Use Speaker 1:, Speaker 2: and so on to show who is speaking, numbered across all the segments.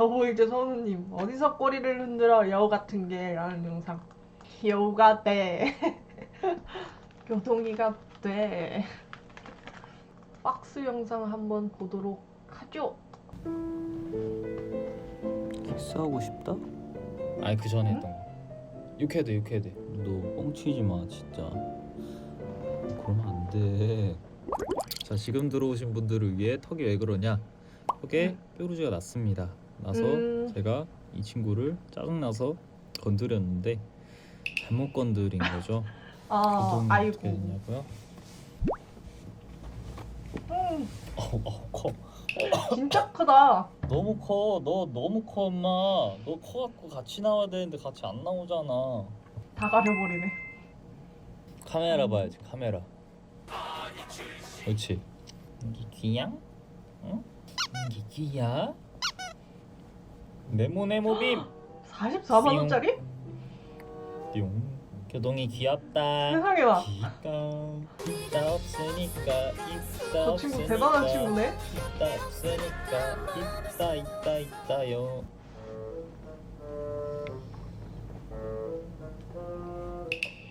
Speaker 1: 거북이제 선우님 어디서 꼬리를 흔들어 여우 같은 게 라는 영상 여우가 돼 교동이가 돼 박스 영상 한번 보도록 하죠
Speaker 2: 키스하고 싶다?
Speaker 3: 아니 그 전에 했던 거. 욕해야 돼, 욕해야 돼.
Speaker 2: 너 뻥치지 마 진짜 그러면 안돼
Speaker 3: 자 지금 들어오신 분들을 위해 턱이 왜 그러냐? 턱에 뾰루지가 났습니다. 나서
Speaker 1: 음.
Speaker 3: 제가 이 친구를 짜증 나서 건드렸는데 잘못 건드린 거죠.
Speaker 1: 아 아이고
Speaker 3: 어떻게 됐냐고요?
Speaker 1: 음,
Speaker 3: 어우 어우 커.
Speaker 1: 진짜 크다
Speaker 3: 너무 커. 너 너무 커 엄마. 너 커갖고 같이 나와야 되는데 같이 안 나오잖아.
Speaker 1: 다 가려버리네
Speaker 3: 카메라 봐야지 카메라. 그렇지. 이게 귀야? 응? 이게 귀야? 네모 네모 빔.
Speaker 1: 44만 원짜리?
Speaker 3: 뿅. 교동이 귀엽다.
Speaker 1: 세상에나
Speaker 3: 귀가 있다 없으니까 있다
Speaker 1: 저 친구
Speaker 3: 없으니까
Speaker 1: 대단한 친구네
Speaker 3: 있다 없으니까 있다 있다 있다요.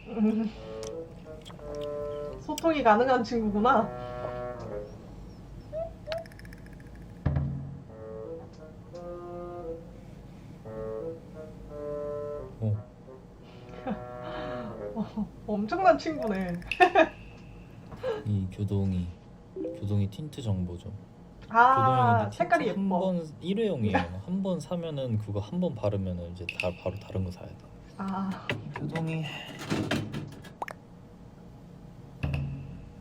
Speaker 1: 음. 소통이 가능한 친구구나 엄청난 친구네
Speaker 3: 이 교동이 교동이 틴트 정보죠.
Speaker 1: 아
Speaker 3: 교동이
Speaker 1: 색깔이 예뻐
Speaker 3: 한번 일회용이에요. 한 번 사면은 그거 한 번 바르면은 이제 다 바로 다른 거 사야 돼.
Speaker 1: 아
Speaker 3: 교동이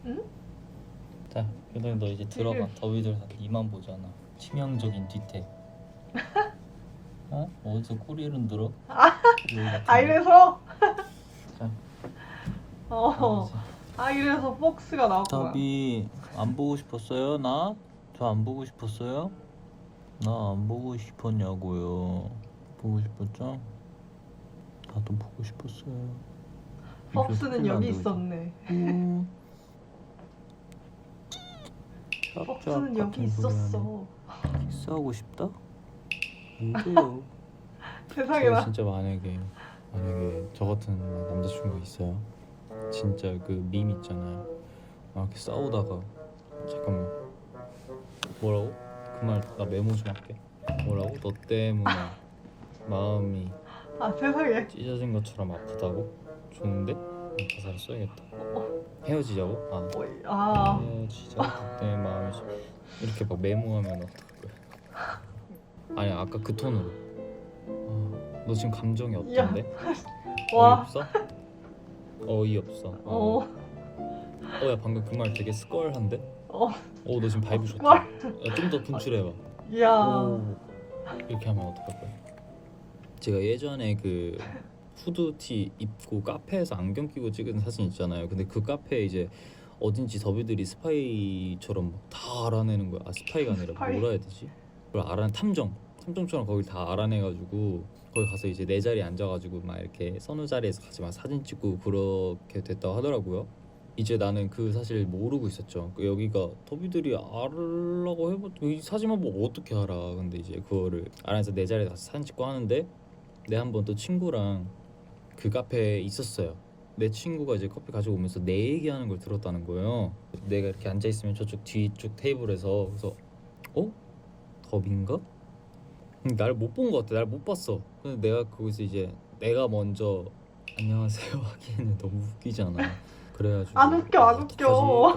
Speaker 1: 응?
Speaker 3: 자 교동이 너 이제 들어가. 더위들 다 이만 보잖아. 치명적인 뒤태. 어? 어디서 꼬리를 흔들어?
Speaker 1: 아. 아 이래서
Speaker 3: 자.
Speaker 1: 어, 아 이래서 폭스가 나왔구나
Speaker 2: 답이 안 보고 싶었어요 나? 저 안 보고 싶었어요? 나 안 보고 싶었냐고요 보고 싶었죠? 나도 보고 싶었어요 이거
Speaker 1: 여기 있었네
Speaker 2: 음. 짭짭
Speaker 1: 여기 있었어.
Speaker 2: 키스하고 싶다? 뭔데요?
Speaker 3: 제가
Speaker 1: 세상에나
Speaker 3: 진짜 만약에 만약에 저 같은 남자친구 있어요. 진짜 그 밈 있잖아요. 막 이렇게 싸우다가 잠깐만 뭐라고? 그 말 나 메모 좀 할게. 뭐라고? 너 때문에 마음이
Speaker 1: 아 세상에
Speaker 3: 찢어진 것처럼 아프다고? 좋은데? 가사를 써야겠다. 헤어지자고? 아
Speaker 1: 어이, 아
Speaker 3: 헤어지자. 너 때문에 마음이 찢- 이렇게 막 메모하면 어떡할 거야? 아니 아까 그 톤으로. 아, 너 지금 감정이 어떤데?
Speaker 1: 와.
Speaker 3: 어이없어? 어이없어. 어.
Speaker 1: 어,
Speaker 3: 어, 야 방금 그 말 되게 스컬한데?
Speaker 1: 어,
Speaker 3: 어, 너 지금 바이브 좋다.
Speaker 1: 스컬?
Speaker 3: 좀더 분출해봐.
Speaker 1: 이야
Speaker 3: 오. 이렇게 하면 어떡할 거야? 제가 예전에 그 후드티 입고 카페에서 안경 끼고 찍은 사진 있잖아요. 근데 그 카페에 이제 어딘지 더비들이 스파이처럼 막다 알아내는 거야. 아 스파이가 아니라
Speaker 1: 스파이.
Speaker 3: 뭐라 해야 되지? 그걸 알아 탐정, 탐정처럼 거길 다 알아내가지고 거기 가서 이제 내 자리에 앉아가지고 막 이렇게 선우 자리에서 같이 막 사진 찍고 그렇게 됐다고 하더라고요. 이제 나는 그 사실 모르고 있었죠. 그 여기가 더비들이 알라고 이 사진만 보고 어떻게 알아? 근데 이제 그거를 알아서 내 자리에 가서 사진 찍고 하는데 내 한 번 또 친구랑 그 카페에 있었어요. 내 친구가 이제 커피 가지고 오면서 내 얘기하는 걸 들었다는 거예요. 내가 이렇게 앉아 있으면 저쪽 뒤쪽 테이블에서 그래서 어 더빈가? 날 못 본 것 같아. 날 못 봤어. 근데 내가 거기서 이제 내가 먼저 안녕하세요 하기에는 너무 웃기잖아. 그래가지고
Speaker 1: 안 웃겨, 안
Speaker 3: 어떡하지?
Speaker 1: 웃겨.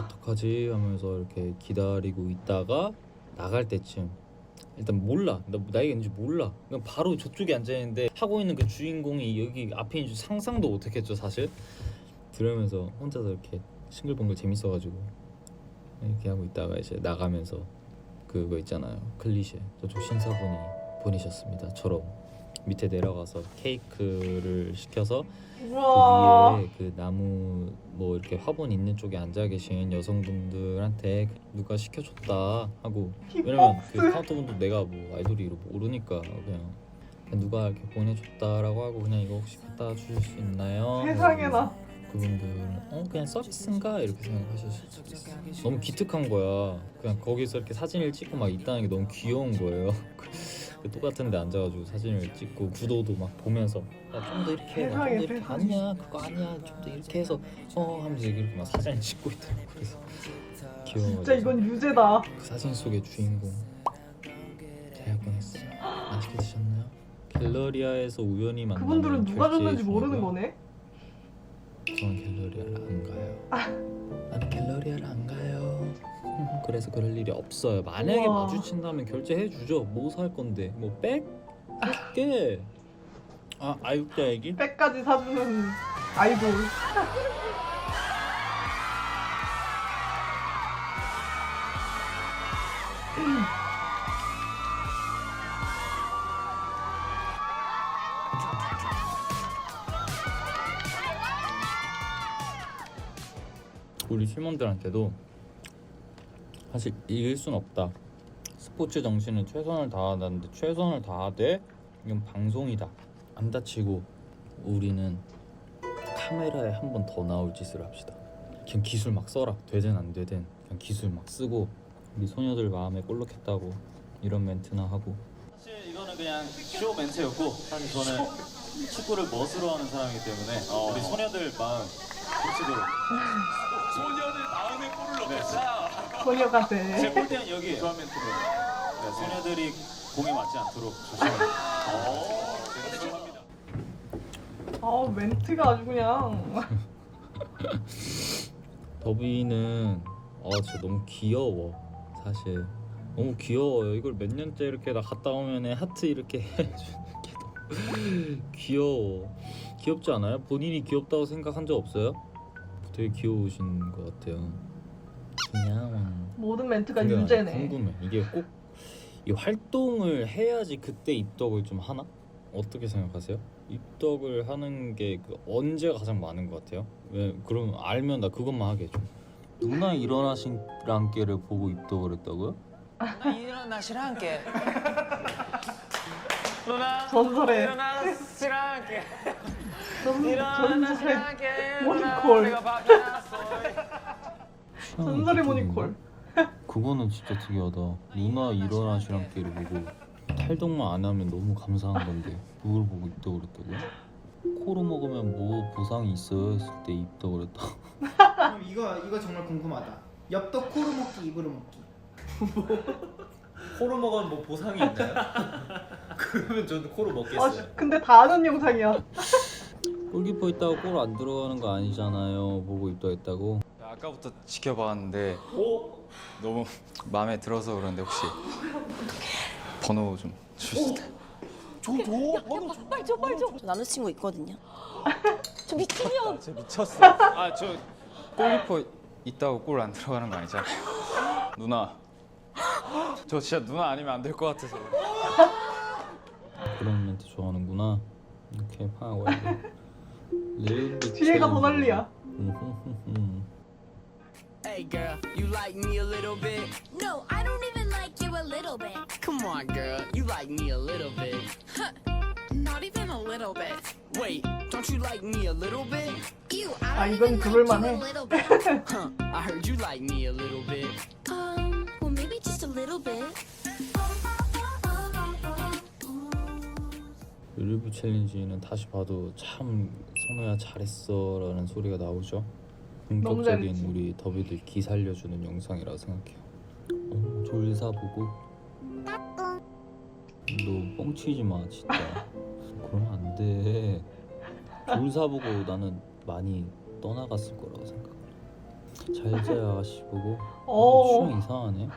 Speaker 3: 어떡하지 하면서 이렇게 기다리고 있다가 나갈 때쯤 일단 몰라 나 나이가 있는지 몰라 그냥 바로 저쪽에 앉아 있는데 하고 있는 그 주인공이 여기 앞에 있는 줄 상상도 못했겠죠 사실 들으면서 혼자서 이렇게 싱글벙글 재밌어가지고 이렇게 하고 있다가 이제 나가면서 그거 있잖아요 클리셰 저쪽 신사분이 보내셨습니다처럼 밑에 내려가서 케이크를 시켜서
Speaker 1: 우와
Speaker 3: 그 위에 그 나무 뭐 이렇게 화분 있는 쪽에 앉아 계신 여성분들한테 누가 시켜줬다 하고 왜냐면 그 카운터분도 내가 뭐 아이돌이 모르니까 그냥 누가 이렇게 보내줬다라고 하고 그냥 이거 혹시 갖다 주실 수 있나요?
Speaker 1: 세상에나
Speaker 3: 그분들은 어 그냥 서비스인가 이렇게 생각하실 수도 있어. 너무 기특한 거야. 그냥 거기서 이렇게 사진을 찍고 막 있다는 게 너무 귀여운 거예요. 그 똑같은 데 앉아가지고 사진을 찍고 구도도 막 보면서 좀 더 이렇게 해봐
Speaker 1: 세상에,
Speaker 3: 좀더 이렇게. 아니야 그거 아니야 좀 더 이렇게 해서 어 하면서 이렇게 막 사진을 찍고 있더라고 그래서 귀여워
Speaker 1: 진짜 이건 유죄다.
Speaker 3: 그 사진 속의 주인공 잘 꺼냈어 맛있게 드셨나요? 갤러리아에서 우연히 만난
Speaker 1: 그분들은 누가 줬는지 모르는 거네.
Speaker 3: 저는 갤러리아를 안 가요. 나는 갤러리아를 안. 그래서 그럴 일이 없어요. 만약에
Speaker 1: 우와.
Speaker 3: 마주친다면 결제해 주죠. 뭐 살 건데? 뭐 백? 게 아, 아육자 얘기?
Speaker 1: 백까지 사주는 아이돌.
Speaker 3: 우리 팀원들한테도 사실 이길 순 없다. 스포츠 정신은 최선을 다하는데 최선을 다하되 이건 방송이다. 안 다치고 우리는 카메라에 한 번 더 나올 짓을 합시다. 그냥 기술 막 써라. 되든 안 되든 그냥 기술 막 쓰고 우리 소녀들 마음에 볼록했다고 이런 멘트나 하고
Speaker 2: 사실 이거는 그냥 쇼 멘트였고 사실 저는 축구를 멋으로 하는 사람이기 때문에 우리 소녀들 마음 훔치도록 소녀들 마음에 골을 넣겠다
Speaker 1: 소녀
Speaker 2: 제
Speaker 1: 같아.
Speaker 2: 골대는 여기 그런 멘트로 네, 소녀들이 공에 맞지 않도록 조심히 어, 죄송합니다
Speaker 1: 아 멘트가 아주 그냥.
Speaker 3: 더비는 아 진짜 너무 귀여워 사실 너무 귀여워요 이걸 몇 년째 이렇게 나 갔다 오면 하트 이렇게 해주는 게 너무 귀여워 귀엽지 않아요? 본인이 귀엽다고 생각한 적 없어요? 되게 귀여우신 것 같아요 귀여워
Speaker 1: 모든 멘트가
Speaker 3: 근데 나
Speaker 1: 유죄네.
Speaker 3: 궁금해 이게 꼭 이 활동을 해야지 그때 입덕을 좀 하나? 어떻게 생각하세요? 입덕을 하는 게그 언제가 가장 많은 것 같아요? 왜 그럼 알면 나 그것만 하게 좀
Speaker 2: 누나 일어나신 랑깨를 보고 입덕을 했다고요?
Speaker 4: 나 일어나 씨랑 함께 누나
Speaker 1: 전설의
Speaker 4: 일어나 씨랑 함께
Speaker 1: 전,
Speaker 4: 일어나 씨랑
Speaker 1: 전설의
Speaker 4: 함께
Speaker 1: 모니콜.
Speaker 4: 내가 밥이 났어
Speaker 1: 전설의 모니콜.
Speaker 2: 그거는 진짜 특이하다 누나 일어나시랑 깨를 보고
Speaker 3: 탈동만 안 하면 너무 감사한 건데
Speaker 2: 그걸 보고 입덕을 했다고요? 코로 먹으면 뭐 보상이 있어요 했을 때 입덕을 했다
Speaker 5: 그럼 이거 이거 정말 궁금하다. 엽떡 코로 먹기 입으로 먹기.
Speaker 6: 코로 먹으면 뭐 보상이 있나요? 그러면 저는 코로
Speaker 1: 아
Speaker 6: 먹겠어요.
Speaker 1: 근데 다 아는 영상이야.
Speaker 3: 골키퍼 있다고 골 안 들어가는 거 아니잖아요 보고 입덕했다고
Speaker 7: 아까부터 지켜봤는데 너무 마음에 들어서 그런데 혹시 번호 좀 주실 수 있나요?
Speaker 8: 빨리 줘 빨리 줘 남자친구 있거든요. 저 미친년.
Speaker 7: 아저 골키퍼 있다고 골 안 들어가는 거 아니잖아요 누나. 저 진짜 누나 아니면 안 될 것 같아서.
Speaker 3: 그런 멘트 좋아하는구나. 이렇게 파하고
Speaker 1: 뒤에가 더 난리야.
Speaker 4: Hey girl you like me a little bit
Speaker 9: No, I don't even like you a little bit.
Speaker 4: Come on girl you like me a little bit
Speaker 9: Not even a little bit.
Speaker 4: Wait don't you like me a little bit
Speaker 9: Ew,
Speaker 1: 아,
Speaker 9: I don't
Speaker 1: 이건
Speaker 9: even like
Speaker 1: 그럴만해.
Speaker 9: you a little bit.
Speaker 4: Huh I heard you like me a little bit
Speaker 9: um, well maybe just a little bit.
Speaker 3: 르브 챌린지는 다시 봐도 참 선우야 잘했어 라는 소리가 나오죠. 본격적인. 우리 더비들 기 살려주는 영상이라고 생각해요. 어, 졸사 보고 너 뻥치지 마 진짜. 그러면 안 돼. 졸사 보고 나는 많이 떠나갔을 거라고 생각해. 잘자 아가씨 보고
Speaker 1: 어.
Speaker 3: 취향 이상하네.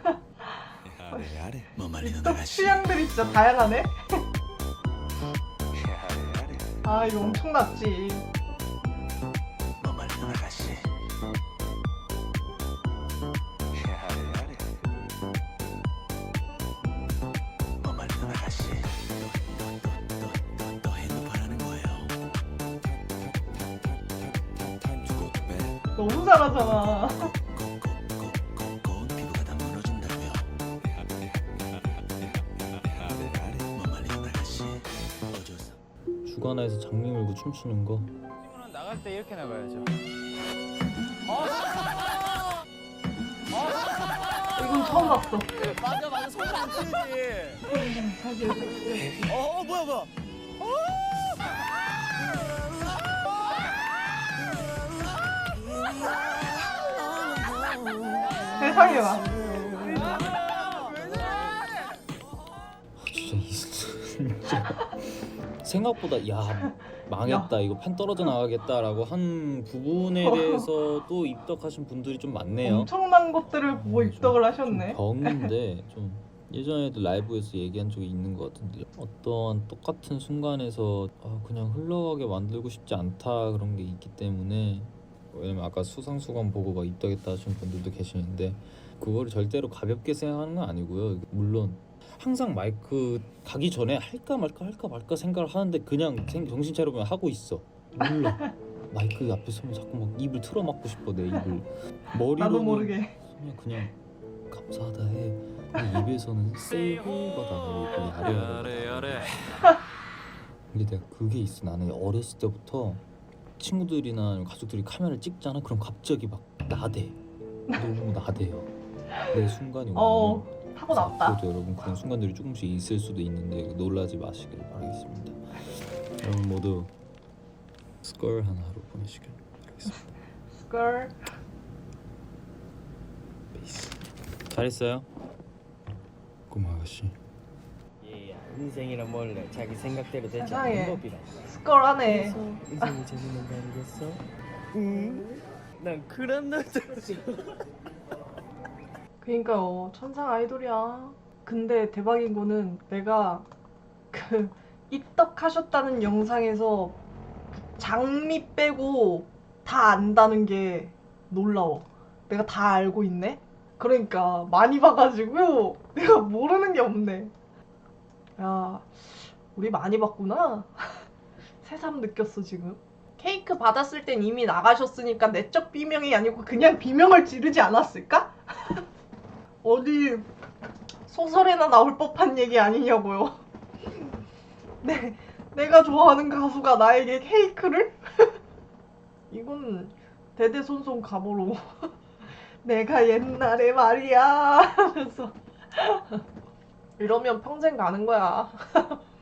Speaker 1: 입덕 취향들이 진짜 다양하네. 아 이거 엄청 났지. 너무 잘하잖아.
Speaker 3: 주간에서 장미 물고 춤추는 거.
Speaker 7: 친구는 나갈 때 이렇게 나가야죠
Speaker 1: 이건 처음 봤어.
Speaker 4: 맞아 맞아 손을 안 쓰지. 어 뭐야 뭐야.
Speaker 1: 세상에 와.
Speaker 3: 진짜 이 진짜 생각보다 야 망했다 이거 판 떨어져 나가겠다라고 한 부분에 대해서 또 입덕하신 분들이 좀 많네요.
Speaker 1: 엄청난 것들을 보고
Speaker 3: 좀-
Speaker 1: 입덕을 하셨네.
Speaker 3: 좀 병인데 좀 예전에도 라이브에서 얘기한 적이 있는 것 같은데 어떠한 똑같은 순간에서 아, 그냥 흘러가게 만들고 싶지 않다 그런 게 있기 때문에 왜냐면 아까 수상수강 보고 막 입덕했다 하시는 분들도 계시는데 그거를 절대로 가볍게 생각하는 건 아니고요 물론 항상 마이크 가기 전에 할까 말까 할까 말까 생각을 하는데 그냥 생- 정신 차려보면 하고 있어 몰라 마이크 앞에 서면 자꾸 막 입을 틀어막고 싶어 내 입을 머리로는
Speaker 1: 나도 모르게.
Speaker 3: 그냥 그냥 감사하다 해. 근데 입에서는 세이브가 나오고 야래 야래. 근데 내가 그게 있어. 나는 어렸을 때부터 친구들이나 가족들이 카메라를 찍잖아. 그럼 갑자기 막 나대. 너무 나대요. 내 순간이 오면.
Speaker 1: 어, 타고났다.
Speaker 3: 저도 여러분 그런 순간들이 조금씩 있을 수도 있는데 놀라지 마시길 바라겠습니다. 여러분 모두 스컬 하나 하루 보내시길 바라겠습니다.
Speaker 1: 스컬.
Speaker 3: 잘했어요. 고마워 아가씨.
Speaker 10: 예, 인생이란 몰래 자기 생각대로 되지
Speaker 1: 세상에.
Speaker 10: 않는 법이라.
Speaker 1: 스컬하네.
Speaker 10: 인생이 재밌는 거 아니겠어? 응. 난 그런 남자지.
Speaker 1: 그니까요. 천상 아이돌이야. 근데 대박인 거는 내가 그 입덕하셨다는 영상에서 장미 빼고 다 안다는 게 놀라워. 내가 다 알고 있네? 그러니까 많이 봐가지고 내가 모르는 게 없네. 야 우리 많이 봤구나. 새삼 느꼈어 지금. 케이크 받았을 땐 이미 나가셨으니까 내적 비명이 아니고 그냥 비명을 지르지 않았을까? 어디 소설에나 나올 법한 얘기 아니냐고요. 네, 내가 좋아하는 가수가 나에게 케이크를? 이건 대대손손 가보로 내가 옛날에 말이야 하면서 이러면 평생 가는 거야.